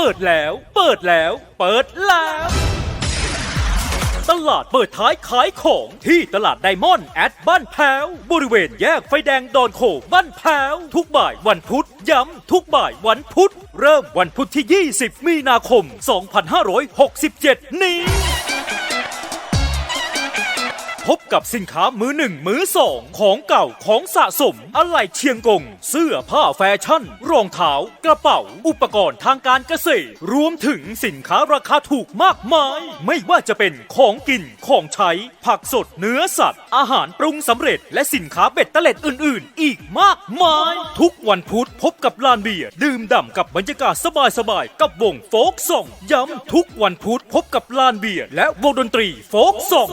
ปิดแล้ว เปิดแล้ว เปิดแล้ว ตลาดเปิดท้ายขายของที่ตลาดไดมอนด์แอดบ้านแพ้ว บริเวณแยกไฟแดงดอนโขบ้านแพ้ว ทุกบ่ายวันพุธ ย้ำ ทุกบ่ายวันพุธ เริ่มวันพุธที่ 20 มีนาคม 2567 นี้ กับสินค้ามือหนึ่งมือสองของเก่าของสะสม อะไหล่เชียงกง เสื้อผ้าแฟชั่น รองเท้ากระเป๋า อุปกรณ์ทางการเกษตร รวมถึงสินค้าราคาถูกมากมาย ไม่ว่าจะเป็นของกินของใช้ ผักสดเนื้อสัตว์ อาหารปรุงสำเร็จ และสินค้าเบ็ดเตล็ดอื่น ๆ อีกมากมาย ทุกวันพุธพบกับลานเบียร์ดื่มด่ำกับบรรยากาศสบาย ๆ กับวงโฟกส่องย้ำทุกวันพุธพบกับลานเบียร์และวงดนตรีโฟกส่อง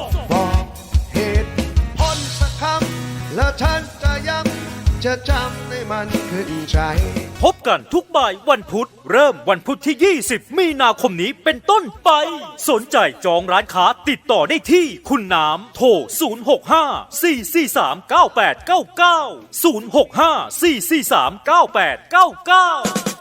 แล้วฉันจะย้ำจะจำให้มันขึ้นใจ พบกันทุกบ่ายวันพุธ เริ่มวันพุธที่ 20 มีนาคมนี้เป็นต้นไป สนใจจองร้านค้าติดต่อได้ที่คุณน้ำโทร 065 443 9899 065 443 9899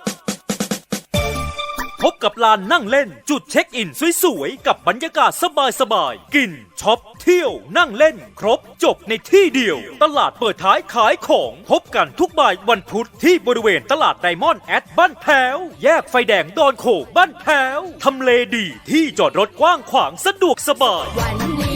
บกับลานนั่งเล่น จุดเช็คอินสวยๆ กับบรรยากาศสบายๆ กินช็อปเที่ยวนั่งเล่น ครบจบในที่เดียว ตลาดเปิดท้ายขายของพบกันทุกบ่ายวันพุธที่บริเวณตลาดไดมอนด์แอดบ้านแพ้ว แยกไฟแดงดอนโขบ้านแพ้วทำเลดีที่จอดรถกว้างขวางสะดวกสบายวันนี้